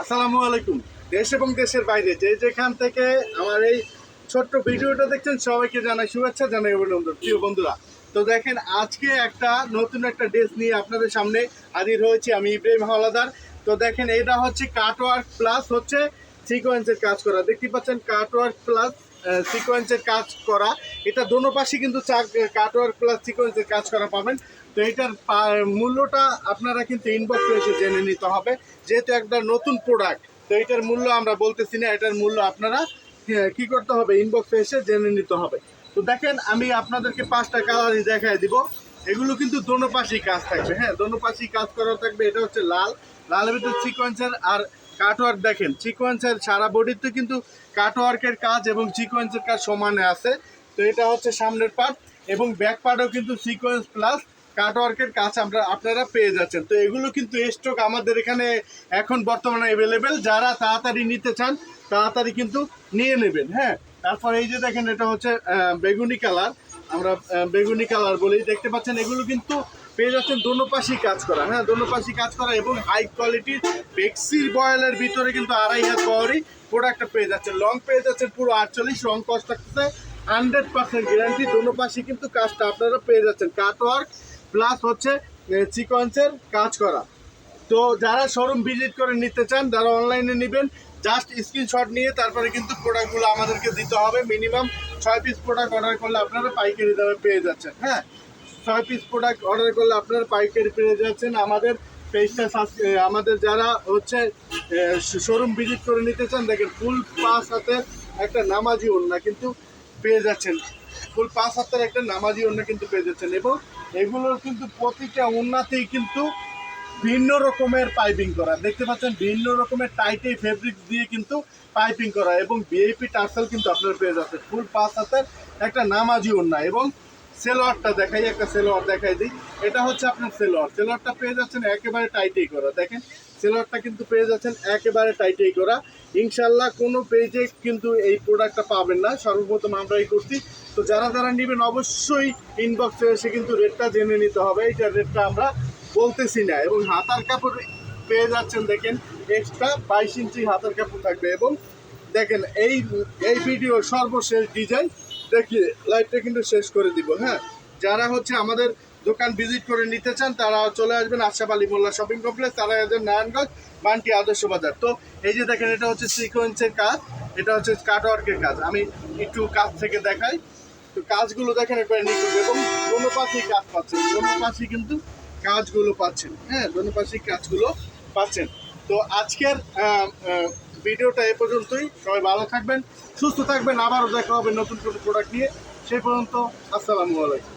আসসালামু আলাইকুম। দেশ এবং দেশের বাইরে যে যেখান থেকে আমার এই ছোট্ট ভিডিওটা দেখছেন, সবাইকে জানাই শুভেচ্ছা, জানাই অভিনন্দন, প্রিয় বন্ধুরা। তো দেখেন, আজকে একটা নতুন একটা ড্রেস নিয়ে আপনাদের সামনে হাজির হয়েছি আমি, ইব্রাহিম হাওলাদার। তো দেখেন, এটা হচ্ছে কাটওয়ার্ক প্লাস হচ্ছে সিকোয়েন্সের কাজ করা। দেখতে পাচ্ছেন কাটওয়ার্ক প্লাস সিকোয়েন্সের কাজ করা। এটা দোনো পাশে কিন্তু কাটওয়ার্ক প্লাস সিকোয়েন্সের কাজ করা পাবেন। তো এটার মূল্যটা আপনারা কিন্তু ইনবক্সে এসে জেনে নিতে হবে। যেহেতু একটা নতুন প্রোডাক্ট তো এটার মূল্য আমরা বলতেছি না এটার মূল্য আপনারা আহ, কি করতে হবে? ইনবক্সে এসে জেনে নিতে হবে। তো দেখেন আমি আপনাদেরকে পাঁচটা কালারই দেখায় দিব। এগুলো কিন্তু দোনো পাশেই কাজ থাকবে। হ্যাঁ দোনো পাশেই কাজ করা থাকবে। এটা হচ্ছে লাল। লালের ভিতরে সিকোয়েন্সের আর কাটওয়ার্ক দেখেন। সিকোয়েন্সের সারা বডিতে কিন্তু কাটওয়ার্কের কাজ এবং সিকোয়েন্সের কাজ সমানে আছে। তো এটা হচ্ছে সামনের পার্ট এবং ব্যাক পার্টও কিন্তু সিকোয়েন্স প্লাস কাটওয়ার্কের কাজ আমরা, আপনারা পেয়ে যাচ্ছেন। তো এগুলো কিন্তু স্টক আমাদের এখানে এখন বর্তমানে অ্যাভেলেবেল যারা তাড়াতাড়ি নিতে চান, তাড়াতাড়ি কিন্তু নিয়ে নেবেন হ্যাঁ? তারপর এই যে দেখেন, এটা হচ্ছে বেগুনি কালার আমরা বেগুনি কালার বলি দেখতে পাচ্ছেন। এগুলো কিন্তু পেয়ে যাচ্ছেন দোনো পাশেই কাজ করা হ্যাঁ? দোনো পাশেই কাজ করা এবং হাই কোয়ালিটির বেক্সির বয়েলের ভিতরে কিন্তু আড়াই হাত পাওয়ারই প্রোডাক্টটা পেয়ে যাচ্ছে লং পেয়ে যাচ্ছেন পুরো আটচল্লিশ রং কস্ট থাকতেছে। হান্ড্রেড পার্সেন্ট গ্যারান্টি দোনো পাশে কিন্তু কাজটা আপনারা পেয়ে যাচ্ছেন। কাটওয়ার্ক প্লাস হচ্ছে সিকোয়েন্সের কাজ করা। তো যারা শোরুম ভিজিট করে নিতে চান যারা অনলাইনে নেবেন। জাস্ট স্ক্রিনশট নিয়ে তারপরে কিন্তু প্রোডাক্টগুলো আমাদেরকে দিতে হবে। মিনিমাম ছয় পিস প্রোডাক্ট অর্ডার করলে আপনারা পাইকারি দামে পেয়ে যাচ্ছেন। হ্যাঁ? ছয় পিস প্রোডাক্ট অর্ডার করলে আপনারা পাইকারি পেয়ে যাচ্ছেন। আমাদের পেজটা আমাদের যারা হচ্ছে শোরুম ভিজিট করে নিতে চান, দেখেন ফুল পাস হাতে একটা নামাজি ওড়না কিন্তু পেয়ে যাচ্ছেন। ফুল পাঁচ হাতের একটা নামাজি ওড়না কিন্তু পেয়ে যাচ্ছেন। এবং এগুলোর কিন্তু প্রতিটা ওড়নাতেই কিন্তু ভিন্ন রকমের পাইপিং করা। দেখতে পাচ্ছেন, ভিন্ন রকমের টাইটে ফেব্রিক দিয়ে কিন্তু পাইপিং করা এবং বিএপি টার্সেল কিন্তু আপনার পেয়ে যাচ্ছেন ফুল পাঁচ হাতের একটা নামাজি ওড়না এবং সেলোয়ারটা দেখাই, একটা সেলোয়ার দেখাই দিই। এটা হচ্ছে আপনার সেলোয়ার। সেলোয়ারটা পেয়ে যাচ্ছেন একেবারে টাইটেই করা। দেখেন, সেলোয়ারটা কিন্তু পেয়ে যাচ্ছেন একেবারে টাইটেই করা। ইনশাল্লাহ কোনো পেজে কিন্তু এই প্রোডাক্টটা পাবেন না। সর্বপ্রথম আমরাই করছি তো যারা যারা নেবেন অবশ্যই ইনবক্সে এসে কিন্তু রেটটা জেনে নিতে হবে। এইটার রেটটা আমরা বলতেছি না। এবং হাতার কাপড় পেয়ে যাচ্ছেন, দেখেন এক্সট্রা বাইশ ইঞ্চি হাতার কাপড় থাকবে। এবং দেখেন, এই এই ভিডিও সর্বশেষ ডিজাইন দেখিয়ে লাইভটা কিন্তু শেষ করে দিব হ্যাঁ? যারা হচ্ছে আমাদের দোকান ভিজিট করে নিতে চান, তারা চলে আসবেন আশাফ আলী মোল্লা শপিং কমপ্লেক্স তারা এদের নারায়ণগঞ্জ, মানটি আদর্শ বাজার। তো এই যে দেখেন, এটা হচ্ছে সিকোয়েন্সের কাজ, এটা হচ্ছে কাটওয়ার্কের কাজ। আমি একটু কাজ থেকে দেখাই। তো কাজগুলো দেখেন একবার নিখুঁত এবং দোনো পাশেই কাজ পাচ্ছেন। দোনো পাশেই কিন্তু কাজগুলো পাচ্ছেন। হ্যাঁ দোনো পাশেই কাজগুলো পাচ্ছেন। তো আজকের ভিডিওটা এ পর্যন্তই। সবাই ভালো থাকবেন, সুস্থ থাকবেন। আবারও দেখা হবে নতুন কোনো প্রোডাক্ট নিয়ে। সেই পর্যন্ত, আসসালামু আলাইকুম।